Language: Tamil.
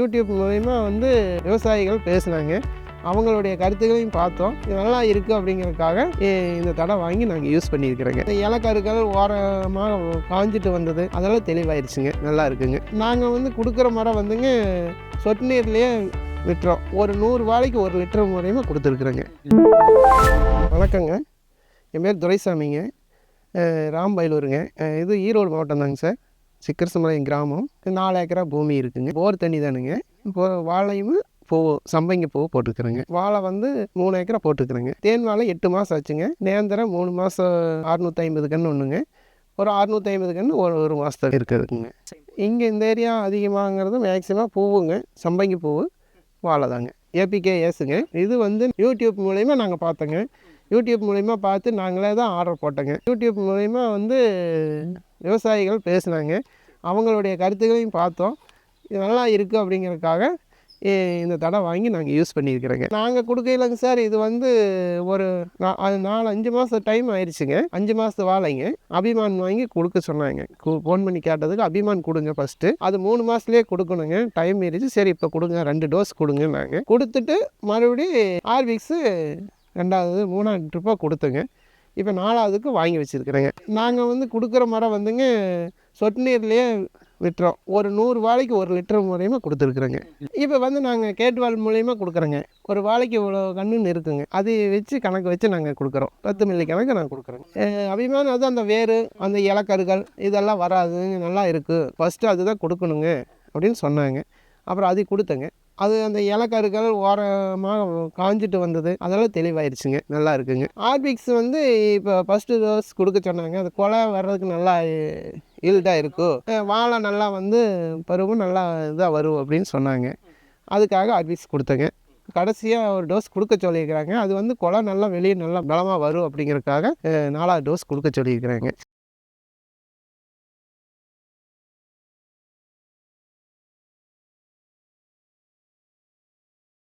யூடியூப் மூலயமா வந்து விவசாயிகள் பேசுனாங்க. அவங்களுடைய கருத்துக்களையும் பார்த்தோம். இது நல்லா இருக்குது அப்படிங்கிறதுக்காக இந்த தடை வாங்கி நாங்கள் யூஸ் பண்ணியிருக்கிறோங்க. இந்த இலக்கருக்கள் ஓரமாக காஞ்சிட்டு வந்தது. அதெல்லாம் தெளிவாயிருச்சுங்க. நல்லா இருக்குங்க. நாங்கள் வந்து கொடுக்குற மரம் வந்துங்க சொட்டு நீர்லேயே விட்டுறோம் ஒரு நூறு வாழைக்கு ஒரு லிட்டர் முறையுமா கொடுத்துருக்குறோங்க. வணக்கங்க. என் பேர் துரைசாமிங்க. ராம்பயலூருங்க இது ஈரோடு மாவட்டம் தாங்க சார். சிக்கரசமலை கிராமம். நாலு ஏக்கரா பூமி இருக்குங்க. போர் தண்ணி தானுங்க. இப்போ வாழையும் பூ சம்பங்க பூ போட்டுக்கிறேங்க வாழை வந்து மூணு ஏக்கரா போட்டுக்கிறேங்க தேன் வாழை எட்டு மாதம் ஆச்சுங்க. நேந்திரம் மூணு மாதம் அறுநூற்றி ஐம்பது கன்று ஒன்றுங்க ஒரு அறுநூற்றி ஐம்பது கன்று ஒரு ஒரு மாதத்துக்கு இருக்குதுங்க. இங்கே இந்த ஏரியா அதிகமாகங்கிறது மேக்ஸிமம் பூவுங்க. சம்பங்கி பூவு வாழை தாங்க. ஏபிகே ஏசுங்க இது வந்து யூடியூப் மூலயமா நாங்கள் பார்த்தோங்க. யூடியூப் மூலயமா பார்த்து நாங்களே தான் ஆர்டர் போட்டோங்க. யூடியூப் மூலயமா வந்து விவசாயிகள் பேசுனாங்க. அவங்களுடைய கருத்துக்களையும் பார்த்தோம். இது நல்லா இருக்குது அப்படிங்கிறதுக்காக இந்த தடை வாங்கி நாங்கள் யூஸ் பண்ணியிருக்கிறோங்க. நாங்கள் கொடுக்கலங்க சார். இது வந்து ஒரு நா- அது நாலு அஞ்சு மாதம் டைம் ஆயிடுச்சுங்க அஞ்சு மாதத்து வாழைங்க. அபிமான் வாங்கி கொடுக்க சொன்னாங்க. ஃபோன் பண்ணி கேட்டதுக்கு அபிமான் கொடுங்க ஃபஸ்ட்டு அது மூணு மாதத்துலேயே கொடுக்கணுங்க. டைம் ஆயிடுச்சு சரி இப்போ கொடுங்க. ரெண்டு டோஸ் கொடுங்க நாங்கள் கொடுத்துட்டு மறுபடியும் ஆர்விக்ஸு ரெண்டாவது மூணாவது ட்ரிப்பாக கொடுத்துங்க. இப்போ நாலாவதுக்கு வாங்கி வச்சுருக்குறேங்க. நாங்கள் வந்து கொடுக்குற மரம் வந்துங்க சொட்டு நீர்லேயே விட்டுறோம் ஒரு நூறு வாழைக்கு ஒரு லிட்டர் மூலயமா கொடுத்துருக்குறோங்க. இப்போ வந்து நாங்கள் கேட்வால் மூலியமாக கொடுக்குறோங்க. ஒரு வாழைக்கு இவ்வளோ கண்ணுன்னு இருக்குங்க. அது வச்சு கணக்கு வச்சு நாங்கள் கொடுக்குறோம். பத்து மில்லி கணக்கு நாங்கள் கொடுக்குறோங்க. அபிமானம் அது அந்த வேர் அந்த இலக்கருகள் இதெல்லாம் வராதுங்க. நல்லா இருக்குது ஃபஸ்ட்டு அதுதான் கொடுக்கணுங்க அப்படின்னு சொன்னாங்க. அப்புறம் அது கொடுத்தேங்க. அது அந்த இலக்கருக்கள் ஓரமாக காஞ்சிட்டு வந்தது. அதெல்லாம் தெளிவாயிருச்சுங்க. நல்லா இருக்குங்க. ஆர்பிக்ஸ் வந்து இப்போ ஃபஸ்ட்டு டோஸ் கொடுக்க சொன்னாங்க. அது கொலை வர்றதுக்கு நல்லா ஈல்டாக இருக்கும் வாழை நல்லா வந்து பருவம் நல்லா இதாக வரும் அப்படின்னு சொன்னாங்க. அதுக்காக ஆர்பிக்ஸ் கொடுத்தேங்க. கடைசியாக ஒரு டோஸ் கொடுக்க சொல்லியிருக்கிறாங்க. அது வந்து கொலை நல்லா வெளியே நல்லா பலமாக வரும் அப்படிங்கிறதுக்காக நாலாவது டோஸ் கொடுக்க சொல்லியிருக்கிறாங்க.